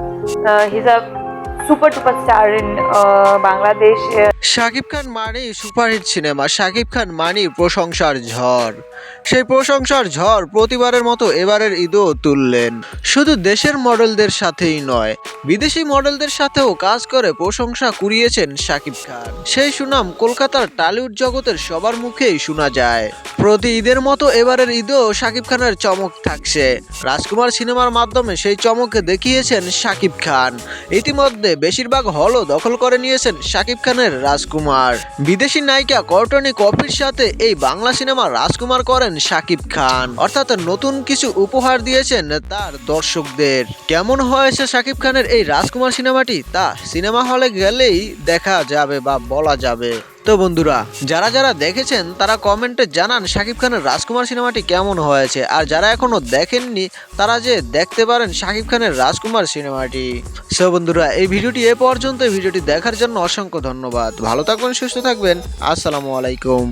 Uh, he's a star in uh, Bangladesh. Uh, Shakib Khan মানেই superhit cinema Shakib Khan মানেই প্রশংসার ঝড়। সেই প্রশংসার ঝড় প্রতিবারের মতো এবারের ঈদও তুললেন। শুধু দেশের মডেলদের সাথেই নয় বিদেশি মডেলদের সাথেও কাজ করে প্রশংসা কুড়িয়েছেন শাকিব খান। সেই সুনাম কলকাতার টালিউড জগতের সবার মুখেই শোনা যায়। প্রতি ঈদের মতো এবারের ঈদেও শাকিব খানের চমক থাকছে। রাজকুমার সিনেমার মাধ্যমে সেই চমক দেখিয়েছেন শাকিব খান। ইতিমধ্যে বেশিরভাগ হলও দখল করে নিয়েছেন শাকিব খানের রাজকুমার। বিদেশি নায়িকা কর্টনি কফির সাথে এই বাংলা সিনেমা রাজকুমার করেন শাকিব খান। অর্থাৎ নতুন কিছু উপহার দিয়েছেন তার দর্শকদের। কেমন হয়েছে শাকিব খানের এই রাজকুমার সিনেমাটি? তা সিনেমা হলে গেলেই দেখা যাবে বা বলা যাবে। তো বন্ধুরা, যারা যারা দেখেছেন, তারা কমেন্টে জানান শাকিব খানের রাজকুমার সিনেমাটি কেমন হয়েছে। আর যারা এখনও দেখেননি, তারা যে দেখতে পারেন শাকিব খানের রাজকুমার সিনেমাটি। সো বন্ধুরা, এই ভিডিওটি এ পর্যন্ত ভিডিওটি দেখার জন্য অসংখ্য ধন্যবাদ। ভালো থাকবেন, সুস্থ থাকবেন। আসসালামু আলাইকুম।